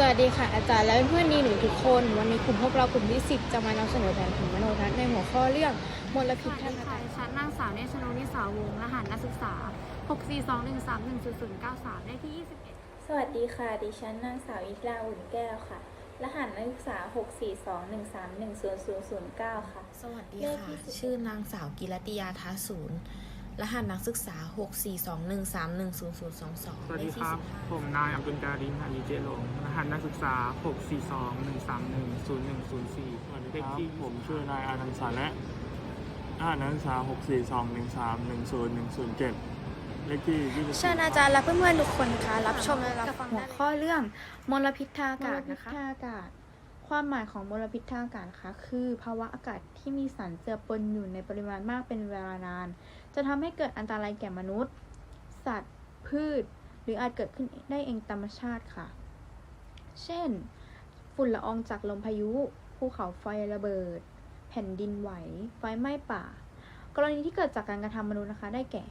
สวัสดีค่ะอาจารย์และเพื่อนๆดีหนูทุกคน วันนี้กลุ่มพวกเรากลุ่มที่10จะมานำเสนอแผนถึงมโนทัศน์ในหัวข้อเรื่องมลสพิษวัสทาดีงอาค่ะกาศชั้นนางสาวเนชโนนิสาวงศ์รหัสนักศึกษา 642131093เลขที่ 21 สวัสดีค่ะดิฉันนางสาวอิสราอุ่นแก้วค่ะ รหัสนักศึกษา 64213100009ค่ะ สวัสดีเลขค่ะที่สิบชื่อนางสาวกิรติยาทาศูนย์ รหัสนักศึกษา 64213100022สวัสดีครับ ผมนายอับดุลการิมอาลีเจลงรหัสนักศึกษา 642-131-0104สวัสดีครับผมชื่อนายอานันต์สาและรหัสนักศึกษา 64213101007เลขที่24เชิญอาจารย์และเพื่อนๆทุกคนค่ะรับชมและรับฟังหัวข้อเรื่องมลพิษทางอากาศนะคะมลพิษทางอากาศ ความหมายของมลพิษทางอากาศนะคะคือ ภาวะอากาศที่มีสารเจือปนอยู่ในปริมาณมากเป็นเวลานาน จะทำให้เกิดอันตรายแก่มนุษย์ สัตว์ พืช หรืออาจเกิดขึ้นได้เองตามธรรมชาติค่ะ เช่น ฝุ่นละอองจากลมพายุ ภูเขาไฟระเบิด แผ่นดินไหว ไฟไหม้ป่า กรณีที่เกิดจากการกระทำมนุษย์นะคะ ได้แก่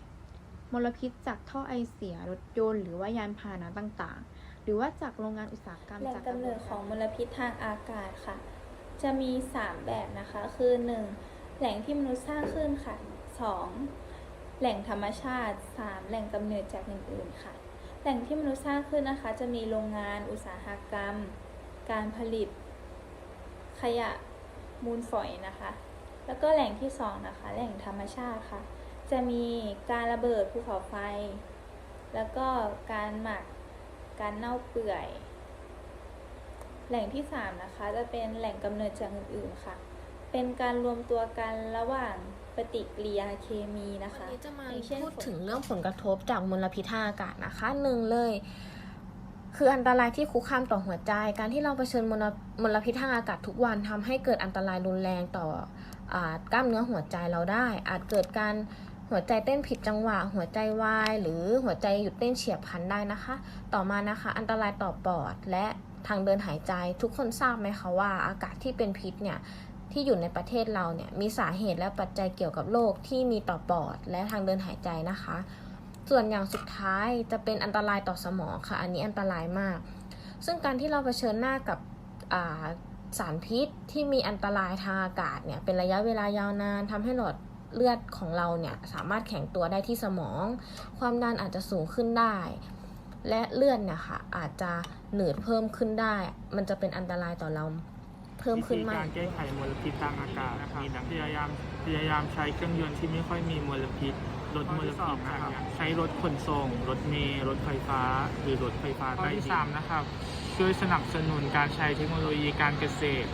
มลพิษจากท่อไอเสียรถยนต์ หรือว่ายานพาหนะต่างๆ หรือว่าจากโรงงานอุตสาหกรรมแหล่งกำเนิดของมลพิษทางอากาศค่ะ จะมี 3 แบบนะคะ คือ 1. แหล่งที่มนุษย์สร้างขึ้นค่ะ 2. แหล่งธรรมชาติ 3. แหล่งกำเนิดจากอย่างอื่นค่ะ แหล่งที่มนุษย์สร้างขึ้นนะคะ จะมีโรงงานอุตสาหกรรม การผลิต ขยะมูลฝอยนะคะ แล้วก็แหล่งที่2นะคะ แหล่งธรรมชาติค่ะ จะมีการระเบิดภูเขาไฟ แล้วก็การหมัก การเน่าเปื่อย แหล่งที่3นะคะ จะเป็นแหล่งกำเนิดจากอื่นๆค่ะ เป็นการรวมตัวกันระหว่างปฏิกิริยาเคมีนะคะวันนี้จะมาอย่างเช่นพูดฝนถึงเรื่องผลกระทบจากมลพิษทางอากาศนะคะหนึ่งเลย คืออันตรายที่คุกคามต่อหัวใจ การที่เราเผชิญมลมลพิษทางอากาศทุกวันทำให้เกิดอันตรายรุนแรงต่ออากล้ามเนื้อหัวใจเราได้ อาจเกิดการหัวใจเต้นผิดจังหวะ หัวใจวาย หรือหัวใจหยุดเต้นเฉียบพลันได้นะคะ ต่อมานะคะ อันตรายต่อปอดและทางเดินหายใจ ทุกคนทราบไหมคะว่าอากาศที่เป็นพิษเนี่ย ที่อยู่ในประเทศเราเนี่ยมีสาเหตุและปัจจัยเกี่ยวกับโรคที่มีต่อปอดและทางเดินหายใจนะคะ ส่วนอย่างสุดท้ายจะเป็นอันตรายต่อสมองค่ะ อันนี้อันตรายมาก ซึ่งการที่เราเผชิญหน้ากับาสารพิษที่มีอันตรายทางอากาศเนี่ยเป็นระยะเวลายาวนานทำให้หลอดเลือดของเราเนี่ยสามารถแข็งตัวได้ที่สมอง ความดันอาจจะสูงขึ้นได้ และเลือดเนี่ยค่ะอาจจะหนืดเพิ่มขึ้นได้ มันจะเป็นอันตรายต่อเรา เพิ่มขึ้นวิธีมากการแก้ไขมลพิษทางอากาศนะครับมีดังพยายามพยายามใช้เครื่องยนต์ที่ไม่ค่อยมีมลพิษลดมลพิษนะครับใช้รถขนส่ง รถเมล์รถไฟฟ้า หรือรถไฟฟ้าใต้ดินข้อที่สามนะครับช่วยสนับสนุนการใช้เทคโนโลยีการเกษตร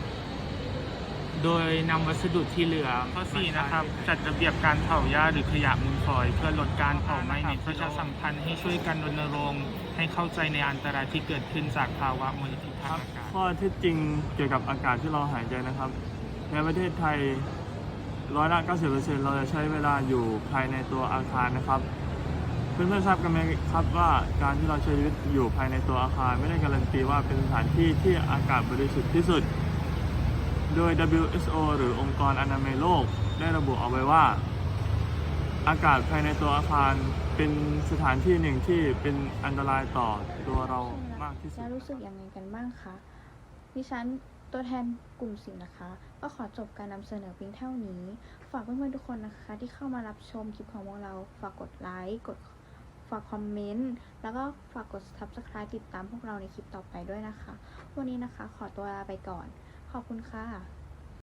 โดยนำวัสดุที่เหลือข้อ4นะครับ จัดระเบียบการเผาหญ้าหรือขยะมูลฝอย เพื่อลดการเผาไหม้ในประชาสัมพันธ์ให้ช่วยกันรณรงค์ให้เข้าใจในอันตรายที่เกิดขึ้นจากภาวะมลพิษทางอากาศข้อเท็จจริงเกี่ยวกับอากาศที่เราหายใจนะครับ ในประเทศไทยร้อยละ 90%เราจะใช้เวลาอยู่ภายในตัวอาคารนะครับ เพื่อนๆทราบกันไหมครับว่าการที่เราใช้ชีวิตอยู่ภายในตัวอาคาร ไม่ได้การันตีว่าเป็นสถานที่ที่อากาศบริสุทธิ์ที่สุด โดย WHO หรือองค์กรอนามัยโลก ได้ระบุเอาไว้ว่า อากาศภายในตัวอาคารเป็นสถานที่หนึ่งที่เป็นอันตรายต่อตัวเรามากที่สุดแล้วรู้สึกยังไงกันบ้างคะดิฉันตัวแทนกลุ่มสิงนะคะ ก็ขอจบการนำเสนอเพียงเท่านี้ ฝากเพื่อนๆทุกคนนะคะ ที่เข้ามารับชมคลิปของพวกเรา ฝากกดไลค์กดฝากคอมเมนต์แล้วก็ฝากกด subscribe ติดตามพวกเราในคลิปต่อไปด้วยนะคะ วันนี้นะคะขอตัวลาไปก่อน ขอบคุณค่ะ